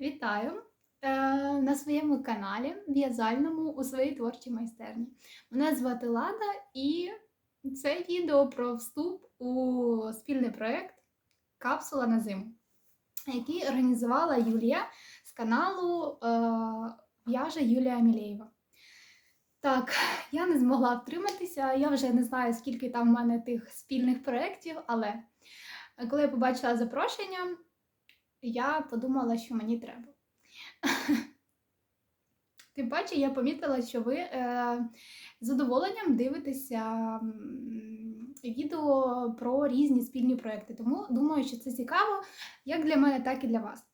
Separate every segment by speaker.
Speaker 1: Вітаю е, на своєму каналі в'язальному у своїй творчій майстерні. Мене звати Лада, і це відео про вступ у спільний проєкт Капсула на зиму, який організувала Юлія з каналу е, В'яже Юлія Мілєєва. Так, я не змогла втриматися. Я вже не знаю, скільки там в мене тих спільних проєктів, але коли я побачила запрошення, я подумала, що мені треба. Тим паче, я помітила, що ви е, з задоволенням дивитеся відео про різні спільні проекти. Тому думаю, що це цікаво як для мене, так і для вас.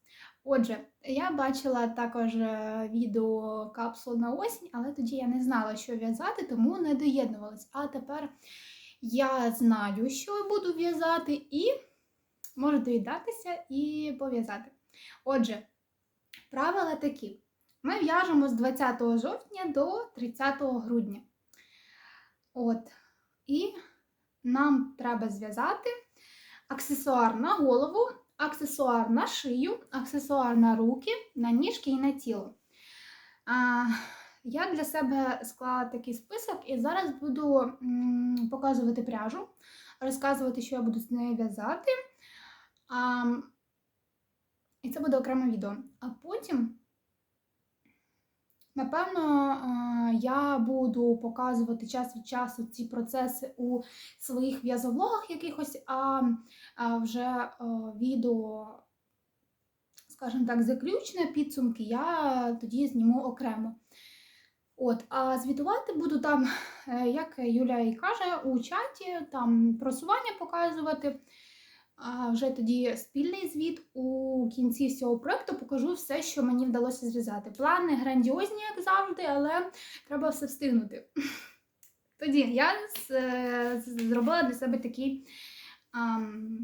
Speaker 1: Отже, я бачила також е, відео капсул на осінь, але тоді я не знала, що в'язати, тому не доєднувалась. А тепер я знаю, що буду в'язати, і можу доїдатися і пов'язати. Отже, правила такі: ми в'яжемо з 20 жовтня до 30 грудня. От. І нам треба зв'язати аксесуар на голову, аксесуар на шию, аксесуар на руки, на ніжки і на тіло. А, я для себе склала такий список і зараз буду м, показувати пряжу, розказувати, що я буду з нею в'язати. Це буде окреме відео. А потім, напевно, я буду показувати час від часу ці процеси у своїх в'язовлогах якихось, а, вже відео, скажімо так, заключне підсумки, я тоді зніму окремо. От, а звітувати буду там, е, як Юля і каже, у чаті, там просування показувати. Вже тоді спільний звіт у кінці всього проекту покажу все, що мені вдалося зв'язати. Плани грандіозні, як завжди, але треба все встигнути. Тоді я з- зробила для себе такий ам,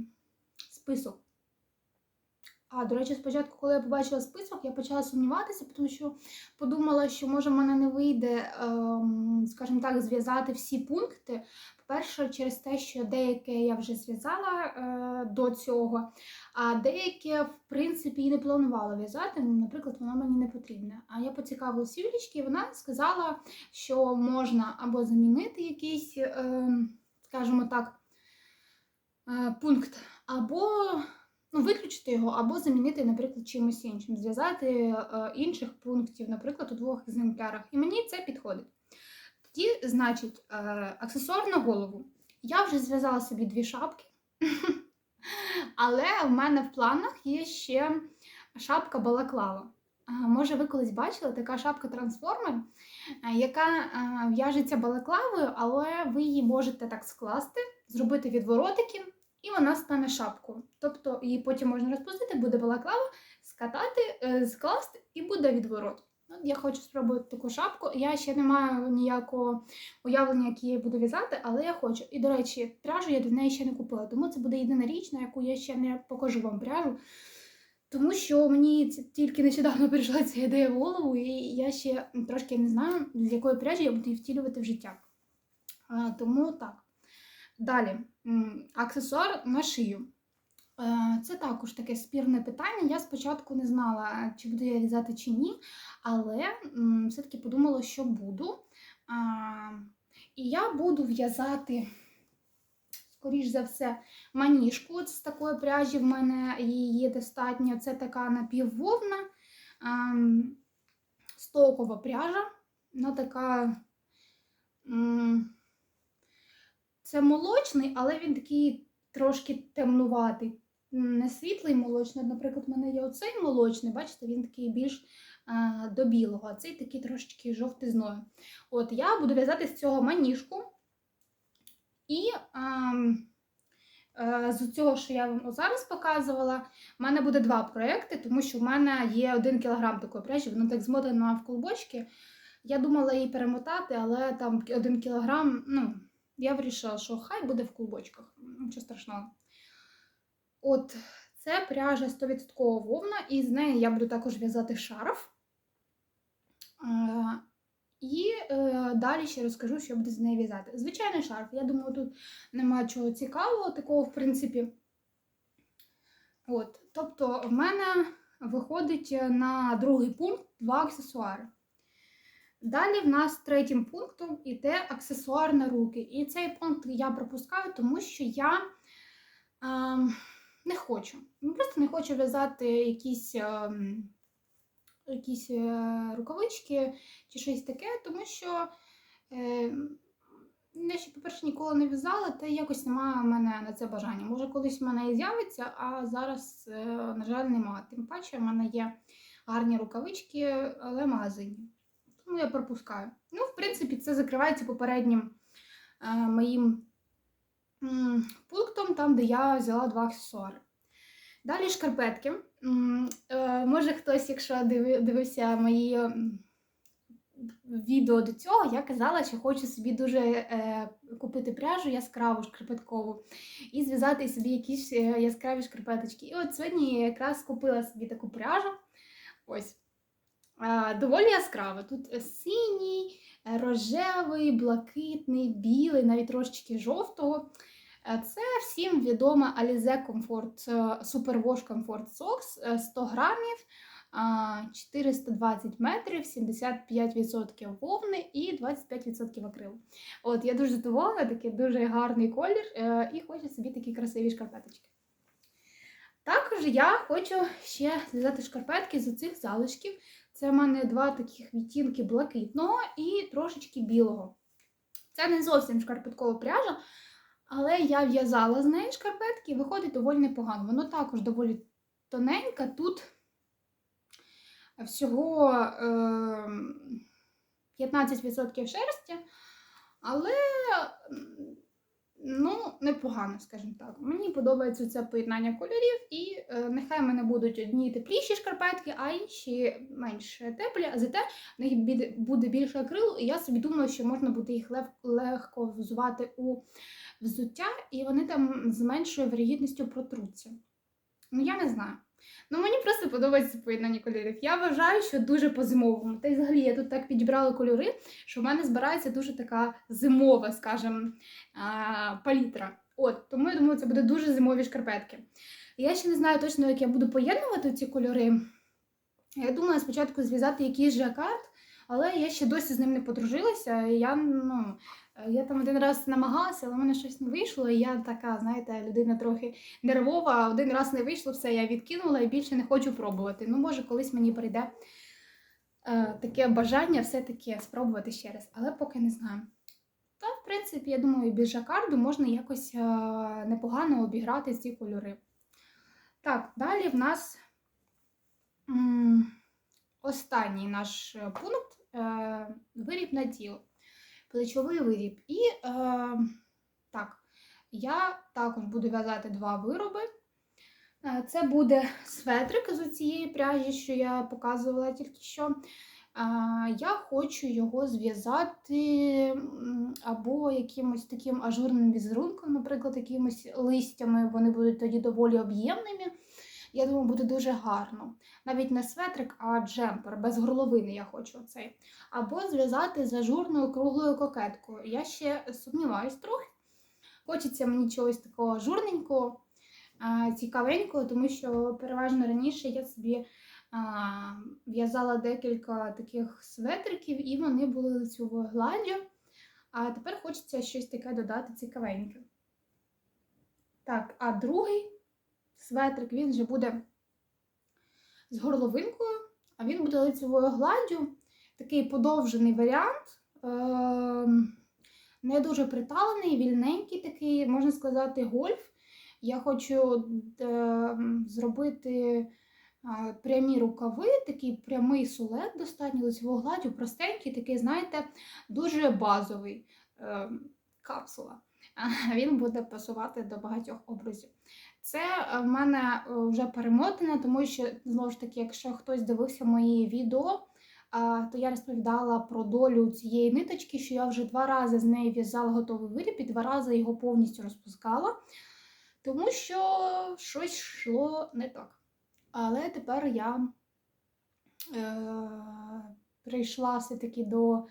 Speaker 1: список. А, до речі, спочатку, коли я побачила список, я почала сумніватися, тому що подумала, що може в мене не вийде, ем, скажімо так, зв'язати всі пункти. По-перше, через те, що деяке я вже зв'язала е, до цього, а деяке, в принципі, і не планувала в'язати. Ну, Наприклад, воно мені не потрібне. А я поцікавилась Юлічки, і вона сказала, що можна або замінити якийсь, е, скажімо так, е, пункт, або ну, виключити його, або замінити, наприклад, чимось іншим, зв'язати е, інших пунктів, наприклад, у двох екземплярах. І мені це підходить. Тоді, значить, е, аксесуар на голову. Я вже зв'язала собі дві шапки, але в мене в планах є ще шапка балаклава. Може, ви колись бачили така шапка трансформер, е, яка в'яжеться балаклавою, але ви її можете так скласти, зробити відворотики, і вона стане шапкою. Тобто її потім можна розпустити, буде балаклава, скатати, е, скласти і буде відворот. От я хочу спробувати таку шапку. Я ще не маю ніякого уявлення, як я буду в'язати, але я хочу. І, до речі, пряжу я до неї ще не купила, тому це буде єдина річ, на яку я ще не покажу вам пряжу. Тому що мені тільки нещодавно прийшла ця ідея в голову, і я ще трошки не знаю, з якої пряжі я буду її втілювати в життя. Тому так. Далі, аксесуар на шию. Е, Це також таке спірне питання. Я спочатку не знала, чи буду я в'язати чи ні, але все-таки подумала, що буду. І я буду в'язати, скоріш за все, маніжку. От з такої пряжі в мене її достатньо. Це така напіввовна, ем, стокова пряжа. Вона така. Це молочний, але він такий трошки темнуватий. Не світлий молочний. Наприклад, в мене є оцей молочний, бачите, він такий більш е, до білого, а цей такий трошечки жовтизною. От я буду в'язати з цього маніжку. І ем, е, з цього, що я вам зараз показувала, в мене буде два проекти, тому що в мене є один кілограм такої пряжі, вона так змотана в колбочки. Я думала її перемотати, але там один кілограм, ну, я вирішила, що хай буде в клубочках. Нічого страшного. От, це пряжа 100% вовна, і з неї я буду також в'язати шарф. І е, далі ще розкажу, що буду з нею в'язати. Звичайний шарф. Я думаю, тут немає чого цікавого, такого, в принципі. От, тобто, в мене виходить на другий пункт два аксесуари. Далі в нас третім пунктом іде аксесуар на руки. І цей пункт я пропускаю, тому що я ем, не хочу. Ну, Просто не хочу в'язати якісь, ем, якісь е, рукавички чи щось таке, тому що е, я ще, по-перше, ніколи не в'язала, та якось немає в мене на це бажання. Може, колись в мене і з'явиться, а зараз, е, на жаль, немає. Тим паче, в мене є гарні рукавички, але в Тому я пропускаю. Ну, в принципі, це закривається попереднім е, моїм м, пунктом, там, де я взяла два аксесуари. Далі шкарпетки. М, е, може, хтось, якщо дивився мої відео до цього, я казала, що хочу собі дуже е, купити пряжу яскраву шкарпеткову і зв'язати собі якісь е, яскраві шкарпеточки. І от сьогодні я якраз купила собі таку пряжу. Ось. Доволі яскрава. Тут е, синій, е, рожевий, блакитний, білий, навіть трошечки жовтого. Е, Це всім відома Alize Comfort Superwash Comfort Socks е, 100 грамів, 420 метрів, 75% вовни і 25% акрилу. От, я дуже задоволена, такий дуже гарний колір і хочу собі такі красиві шкарпеточки. Також я хочу ще зв'язати шкарпетки з оцих залишків. Це в мене два таких відтінки блакитного і трошечки білого. Це не зовсім шкарпеткова пряжа, але я в'язала з неї шкарпетки і виходить доволі непогано. Воно також доволі тоненьке. Тут всього е, 15% шерсті, але ну, непогано, скажімо так. Мені подобається це поєднання кольорів, і е, нехай в мене будуть одні тепліші шкарпетки, а інші менш теплі, а зате в них буде більше акрилу, і я собі думаю, що можна буде їх легко взувати у взуття, і вони там з меншою вирогідністю протруться. Ну, я не знаю. Ну, мені просто подобається поєднання кольорів. Я вважаю, що дуже по-зимовому. Та й взагалі я тут так підібрала кольори, що в мене збирається дуже така зимова, скажімо, палітра. От, тому я думаю, це буде дуже зимові шкарпетки. Я ще не знаю точно, як я буду поєднувати ці кольори. Я думаю, спочатку зв'язати якийсь жакард, але я ще досі з ним не подружилася. Я, ну, я там один раз намагалася, але в мене щось не вийшло. І я така, знаєте, людина трохи нервова. Один раз не вийшло, все, я відкинула і більше не хочу пробувати. Ну, може, колись мені прийде е, таке бажання все-таки спробувати ще раз, але поки не знаю. Та, в принципі, я думаю, без жакарду можна якось е, непогано обіграти ці кольори. Так, далі в нас м, останній наш е, пункт е, виріб на тіло. Плечовий виріб. І е, так, я також буду в'язати два вироби. Е, Це буде светрик з цієї пряжі, що я показувала тільки що. Я хочу його зв'язати або якимось таким ажурним візерунком, наприклад, якимось листями. Вони будуть тоді доволі об'ємними. Я думаю, буде дуже гарно. Навіть не светрик, а джемпер, без горловини я хочу цей. Або зв'язати з ажурною круглою кокеткою. Я ще сумніваюсь трохи. Хочеться мені чогось такого ажурненького, а, цікавенького, тому що переважно раніше я собі в'язала декілька таких светриків, і вони були лицьовою гладдю. А тепер хочеться щось таке додати цікавеньке. Так, а другий светрик він вже буде з горловинкою, а він буде лицевою гладдю. Такий подовжений варіант. Ем, Не дуже приталений, вільненький такий, можна сказати, гольф. Я хочу е, зробити прямі рукави, такий прямий сулет, достатньо лицевого гладдю, простенький, такий, знаєте, дуже базовий е, капсула. Він буде пасувати до багатьох образів. Це е, в мене е, вже перемотано, тому що, знову ж таки, якщо хтось дивився мої відео, то я розповідала про долю цієї ниточки, що я вже два рази з неї в'язала готовий виріб і два рази його повністю розпускала, тому що щось йшло не так. Але тепер я е, прийшла все-таки до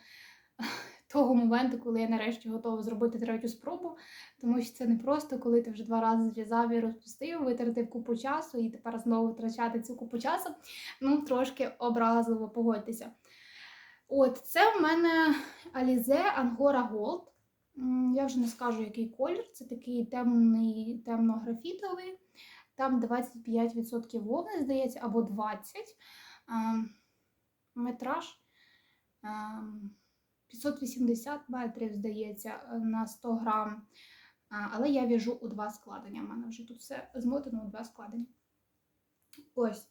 Speaker 1: того моменту, коли я нарешті готова зробити третю спробу. Тому що це не просто, коли ти вже два рази зв'язав і розпустив, витратив купу часу і тепер знову втрачати цю купу часу. Ну, трошки образливо погодьтеся. От, це в мене Alize Angora Gold. Я вже не скажу, який колір. Це такий темний, темно-графітовий. Там 25% вовни, здається, або 20. Ем, Метраж ем, 580 метрів, здається, на 100 грам. Але я в'яжу у два складення. У мене вже тут все змотано у два складення. Ось.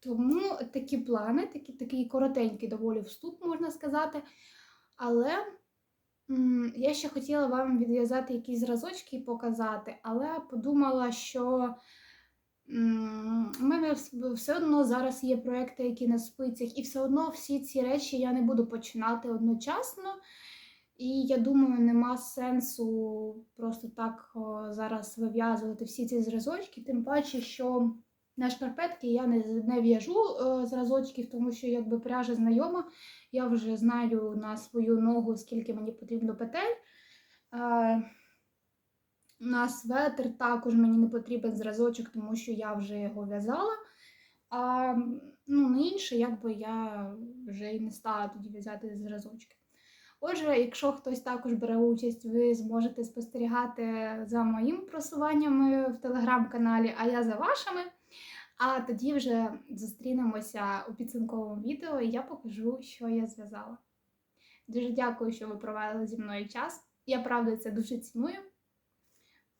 Speaker 1: Тому такі плани, такі, такий коротенький доволі вступ, можна сказати. Але я ще хотіла вам відв'язати якісь зразочки і показати, але подумала, що у мене все одно зараз є проекти, які на спицях, і все одно всі ці речі я не буду починати одночасно. І я думаю, нема сенсу просто так зараз вив'язувати всі ці зразочки, тим паче, що на шкарпетки я не, не в'яжу е, зразочків, тому що якби пряжа знайома, я вже знаю на свою ногу, скільки мені потрібно петель. На светр також мені не потрібен зразочок, тому що я вже його в'язала. А ну, на інше, якби я вже і не стала тоді в'язати зразочки. Отже, якщо хтось також бере участь, ви зможете спостерігати за моїм просуваннями в телеграм-каналі, а я за вашими. А тоді вже зустрінемося у підсумковому відео, і я покажу, що я зв'язала. Дуже дякую, що ви провели зі мною час. Я правда це дуже ціную.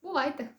Speaker 1: Бувайте!